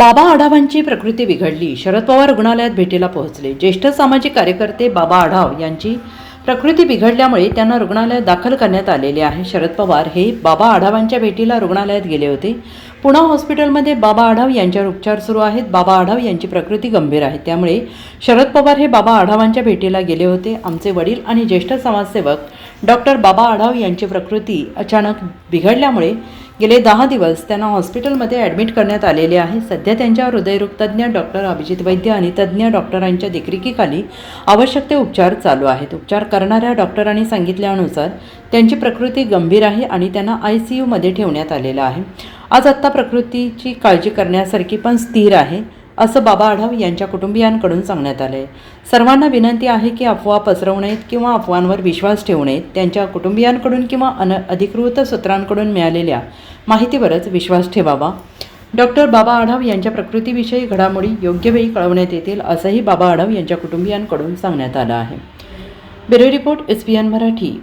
बाबा आढावांची प्रकृती बिघडली. शरद पवार रुग्णालयात भेटीला पोहोचले. ज्येष्ठ सामाजिक कार्यकर्ते बाबा आढाव यांची प्रकृती बिघडल्यामुळे त्यांना रुग्णालयात दाखल करण्यात आलेले आहे. शरद पवार हे बाबा आढावांच्या भेटीला रुग्णालयात गेले होते. पुणा हॉस्पिटलमध्ये बाबा आढाव यांच्यावर उपचार सुरू आहेत. बाबा आढाव यांची प्रकृती गंभीर आहे. त्यामुळे शरद पवार हे बाबा आढावांच्या भेटीला गेले होते. आमचे वडील आणि ज्येष्ठ समाजसेवक डॉक्टर बाबा आढाव यांची प्रकृती अचानक बिघडल्यामुळे गेले दहा दिवस त्यांना हॉस्पिटलमध्ये ॲडमिट करण्यात आलेले आहे. सध्या त्यांच्यावर हृदयरोग तज्ज्ञ डॉक्टर अभिजित वैद्य आणि तज्ज्ञ डॉक्टरांच्या देखरेखीखाली आवश्यक ते उपचार चालू आहेत. उपचार करणाऱ्या डॉक्टरांनी सांगितल्यानुसार त्यांची प्रकृती गंभीर आहे आणि त्यांना आय सी यूमध्ये ठेवण्यात आलेलं आहे. आज आत्ता प्रकृतीची काळजी करण्यासारखी पण स्थिर आहे. असं बाबा आढाव यांच्या कुटुंबियांकडून सांगण्यात आलं आहे सर्वांना विनंती आहे की अफवा पसरवू नयेत किंवा अफवांवर विश्वास ठेवू नयेत त्यांच्या कुटुंबियांकडून किंवा अन अधिकृत सूत्रांकडून मिळालेल्या माहितीवरच विश्वास ठेवावा. डॉक्टर बाबा आढाव यांच्या प्रकृतीविषयी घडामोडी योग्य वेळी कळवण्यात येतील असंही बाबा आढाव यांच्या कुटुंबियांकडून सांगण्यात आलं आहे. Bureau report S P N Marathi.